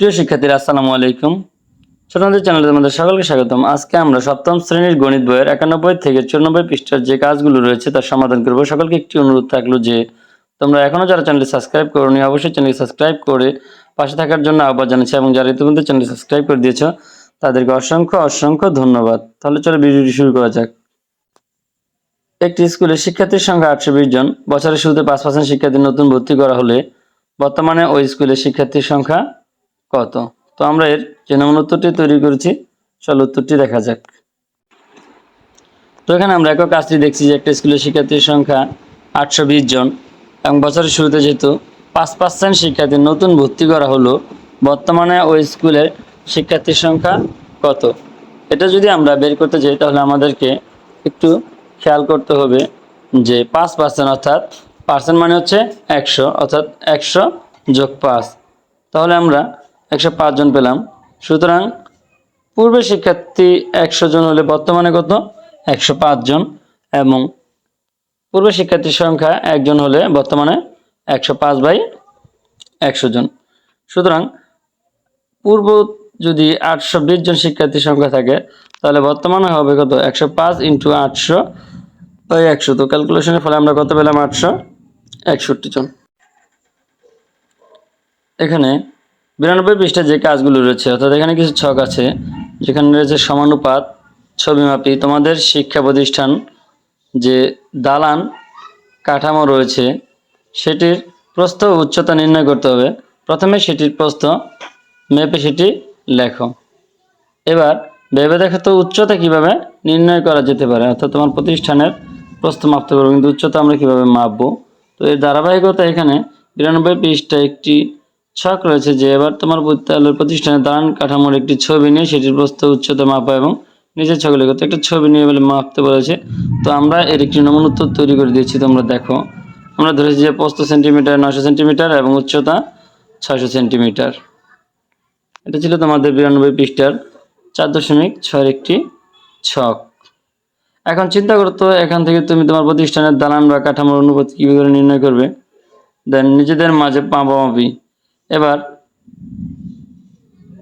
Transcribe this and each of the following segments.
প্রিয় শিক্ষার্থীরা, আসসালামু আলাইকুম। ছোটদের চ্যানেলে তোমাদের সকলকে স্বাগতম। আজকে আমরা সপ্তম শ্রেণির গণিত বইয়ের একানব্বই থেকে চুরানব্বই পৃষ্ঠার যে কাজগুলো রয়েছে তার সমাধান করব। সকলকে একটি অনুরোধ থাকল যে তোমরা এখনও যারা চ্যানেলটি সাবস্ক্রাইব করোনি, অবশ্যই চ্যানেলটি সাবস্ক্রাইব করে পাশে থাকার জন্য আহ্বান জানাচ্ছি এবং যারা ইতিমধ্যে চ্যানেলটি সাবস্ক্রাইব করে দিয়েছ, তাদেরকে অসংখ্য অসংখ্য ধন্যবাদ। তাহলে চলো ভিডিওটি শুরু করা যাক। একটি স্কুলে শিক্ষার্থীর সংখ্যা আটশো বিশ জন। বছরের শুরুতে পাঁচ পার্সেন্ট শিক্ষার্থী নতুন ভর্তি করা হলে বর্তমানে ওই স্কুলের শিক্ষার্থীর সংখ্যা কত? তো আমরা এর যে উত্তরটি তৈরি করেছি। চল উত্তরটি দেখা যাক। তো এখানে আমরা একক কাজটি দেখছি যে একটা স্কুলের শিক্ষার্থীর সংখ্যা আটশো বিশ জন এবং বছরের শুরুতে যেহেতু পাঁচ পার্সেন্ট শিক্ষার্থী নতুন ভর্তি করা হলো, বর্তমানে ওই স্কুলের শিক্ষার্থীর সংখ্যা কত? এটা যদি আমরা বের করতে যাই তাহলে আমাদেরকে একটু খেয়াল করতে হবে যে পাঁচ পার্সেন্ট অর্থাৎ পার্সেন্ট মানে হচ্ছে একশো, অর্থাৎ একশো যোগ পাঁচ। তাহলে আমরা একশো জন পেলাম। সুতরাং পূর্বে শিক্ষার্থী একশো জন হলে বর্তমানে কত? একশো জন। এবং পূর্বে শিক্ষার্থীর সংখ্যা একজন হলে বর্তমানে একশো পাঁচ বাই একশো জন। সুতরাং পূর্ব যদি আটশো বিশ জন শিক্ষার্থীর সংখ্যা থাকে, তাহলে বর্তমানে হবে কত? একশো পাঁচ ইন্টু আটশো বাই একশো। তো ক্যালকুলেশনের ফলে আমরা কত পেলাম? আটশো একষট্টি জন। এখানে বিরানব্বই পৃষ্ঠা যে কাজগুলো রয়েছে, অর্থাৎ এখানে কিছু ছক আছে, যেখানে রয়েছে সমানুপাত, ছবিমাপি, তোমাদের শিক্ষা প্রতিষ্ঠান যে দালান কাঠামো রয়েছে, সেটির প্রস্থ উচ্চতা নির্ণয় করতে হবে। প্রথমে সেটির প্রস্থ, মেপে সেটি লেখো। এবার ভেবে দেখো তো উচ্চতা কীভাবে নির্ণয় করা যেতে পারে, অর্থাৎ তোমার প্রতিষ্ঠানের প্রস্থ মাপতে পারব কিন্তু উচ্চতা আমরা কীভাবে মাপবো? তো এই ধারাবাহিকতা এখানে বিরানব্বই পৃষ্ঠা একটি ছক রয়েছে যে এবার তোমার বিদ্যালয়ের প্রতিষ্ঠানের দালান কাঠামোর একটি ছবি নিয়ে সেটির প্রস্থ উচ্চতা মাপা এবং নিজের ছবি লেখো তো একটা ছবি নিয়ে বলে মাপতে বলেছে। তো আমরা এর একটি নমুনা উত্তর তৈরি করে দিয়েছি তোমরা দেখো। আমরা ধরেছি যে প্রস্থ সেন্টিমিটার নশো সেন্টিমিটার এবং উচ্চতা ছয়শো সেন্টিমিটার। এটা ছিল তোমাদের বিরানব্বই পৃষ্ঠার চার দশমিক ছয়ের একটি ছক। এখন চিন্তা করো তো, এখান থেকে তুমি তোমার প্রতিষ্ঠানের দালান বা কাঠামোর অনুপাত কীভাবে নির্ণয় করবে? দেন নিজেদের মাঝে পাঁপামাপি এবার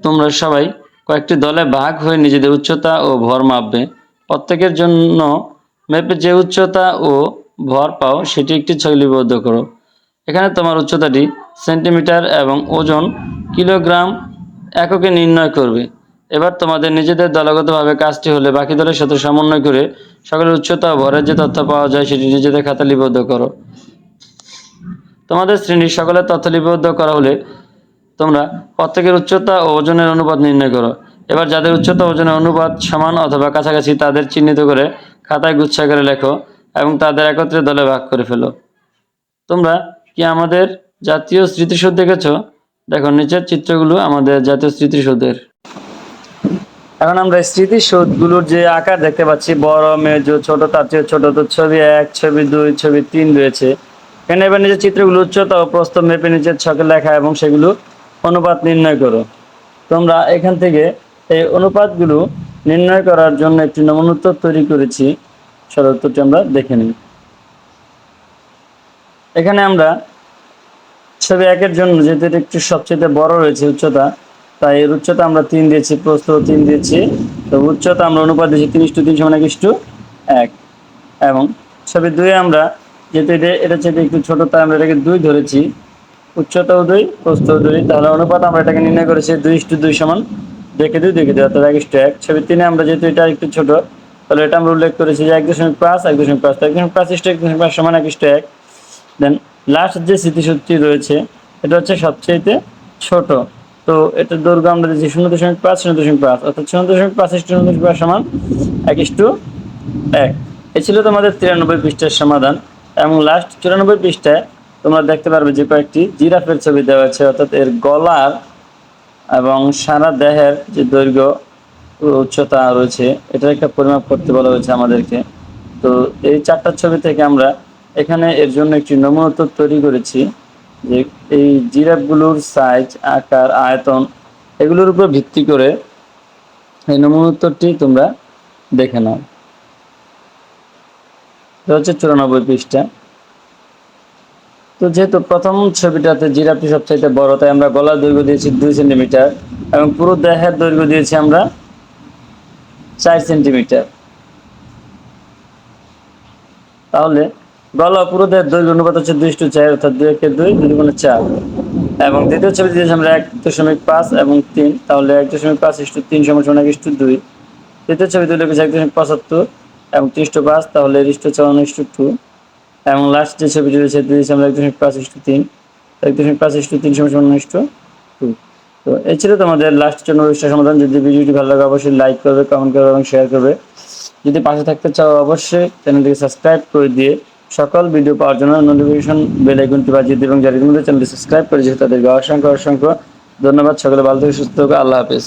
তোমরা সবাই কয়েকটি দলে ভাগ হয়ে নিজেদের উচ্চতা ও ভর মাপবে। প্রত্যেকের জন্য মেপে যে উচ্চতা ও ভর পাও, সেটি একটি ছবি লিপিবদ্ধ করো। এখানে তোমার উচ্চতাটি সেন্টিমিটার এবং ওজন কিলোগ্রাম এককে নির্ণয় করবে। এবার তোমাদের নিজেদের দলগতভাবে কাজটি হলে বাকি দলের সাথে সমন্বয় করে সকলের উচ্চতা ও ভরের যে তথ্য পাওয়া যায়, সেটি নিজেদের খাতা লিপিবদ্ধ করো। তোমাদের শ্রেণির সকলের তথ্য লিপিবদ্ধ করা হলে তোমরা প্রত্যেকের উচ্চতা ও ওজনের অনুপাত নির্ণয় করো। এবার যাদের উচ্চতা ওজনের অনুপাত সমান অথবা কাছাকাছি তাদের চিহ্নিত করে খাতায় গুচ্ছাকারে লেখো এবং তাদের একত্রে দলে ভাগ করে ফেলো। তোমরা কি আমাদের জাতীয় স্মৃতিসৌধ দেখেছ? দেখো, নিচের চিত্রগুলো আমাদের জাতীয় স্মৃতিসৌধের। এখন আমরা স্মৃতিসৌধগুলোর যে আকার দেখতে পাচ্ছি, বড়, মেজ, ছোট, তার চেয়ে ছোট তো ছবি এক, ছবি দুই, ছবি তিন রয়েছে। এখানে এবার নিজের চিত্রগুলো উচ্চতা ও প্রস্থ মেপে নিচের ছকে লেখা এবং সেগুলো অনুপাত নির্ণয় করো। তোমরা এখান থেকে এই অনুপাতগুলো নির্ণয় করার জন্য একটি নমনোত্তর তৈরি করেছি। সদুত্তরটি আমরা দেখে নিই। এখানে আমরা ছবি একের জন্য যেহেতু এটা একটু সবচেয়ে বড় রয়েছে উচ্চতা, তাই এর উচ্চতা আমরা তিন দিয়েছি, প্রস্থ তিন দিয়েছি। তো উচ্চতা আমরা অনুপাত দিয়েছি তিন ইস্টু তিন সমান এক ইস্টু এক। এবং ছবি দুয়ে আমরা যেহেতু এটা এটা চেয়ে একটু ছোট তাই আমরা এটাকে দুই ধরেছি। উচ্চতাও দুই, প্রস্থও দুই। তাহলে অনুপাত আমরা এটাকে নির্ণয় করেছি দুই ইস্টু দুই সমান দেখে দুই দেখে দুই, অর্থাৎ এক ইস্টু এক। ছবি তিনে আমরা যেহেতু এটা একটু ছোট, তাহলে এটা আমরা উল্লেখ করেছি যে এক দশমিক পাঁচ, এক দশমিক পাঁচ। এক দশমিক পাঁচ ইস্টু এক দশমিক পাঁচ সমান এক ইস্টু এক। দেন লাস্ট যে স্মৃতিশক্তি রয়েছে, এটা হচ্ছে সবচেয়ে ছোট। তো এটার দৈর্ঘ্য আমরা দিচ্ছি শূন্য দশমিক পাঁচ, শূন্য দশমিক পাঁচ। অর্থাৎ শূন্য দশমিক পাঁচ ইস্টু শূন্য দশমিক পাঁচ সমান এক ইস্টু এক। এ ছিল তোমাদের তিরানব্বই পৃষ্ঠার সমাধান। এবং লাস্ট চুরানব্বই পৃষ্ঠায় তোমরা দেখতে পারবে যে কয়েকটি জিরাফের ছবি দেওয়া আছে, অর্থাৎ এর গলার এবং সারা দেহের যে দৈর্ঘ্য উচ্চতা রয়েছে, এটার একটা পরিমাপ করতে বলা হয়েছে আমাদেরকে। তো এই চারটা ছবি থেকে আমরা এখানে এর জন্য একটি নমুনোত্তর তৈরি করেছি যে এই জিরাফগুলোর সাইজ আকার, আয়তন এগুলোর উপর ভিত্তি করে এই নমুনোত্তরটি তোমরা দেখে নাও। এটা হচ্ছে চুরানব্বই পৃষ্ঠা। তো যেহেতু প্রথম ছবিটাতে জিরাফটি সবচাইতে বড়, তাই আমরা গলার দৈর্ঘ্য দিয়েছি দুই সেন্টিমিটার এবং পুরো দেহের দৈর্ঘ্য দিয়েছি আমরা চার সেন্টিমিটার। তাহলে গলা পুরো দেহের দৈর্ঘ্য অনুপাত হচ্ছে দুই টু চার অর্থাৎ দুই একে দুই দুই গুণে চার। এবং দ্বিতীয় ছবি দিয়েছি আমরা এক দশমিক পাঁচ এবং তিন, তাহলে এক দশমিক পাঁচ ইস্টু তিন সমান সমান এক ইস্টু দুই। তৃতীয় ছবি দুই লিখেছি এক দশমিক পঁচাত্তর। এবং ত্রিশ পাঁচ তাহলে ইস্টু চৌন্ন ইস্টু টু। এবং লাস্ট যে ছবিটি রয়েছে দিয়েছি আমরা এক দশমিক পাঁচ ইস্টু তিন। এক দশমিক পাঁচ ইস্টু তিন সমান সমান ইস্টু টু তো এই ছিল তোমাদের লাস্ট জন্য সমাধান। যদি ভিডিওটি ভালো লাগে, অবশ্যই লাইক করবে কমেন্ট করবে এবং শেয়ার করবে। যদি পাশে থাকতে চাও, অবশ্যই চ্যানেলটিকে সাবস্ক্রাইব করে দিয়ে সকল ভিডিও পাওয়ার জন্য নোটিফিকেশন বেল আইকনটি বাজিয়ে দিবে এবং যারা ইতিমধ্যে চ্যানেলটি সাবস্ক্রাইব করেছে, তাদেরকে অসংখ্য অসংখ্য ধন্যবাদ। সকলে ভালো থেকে, সুস্থ থাকো, আল্লাহ হাফেজ।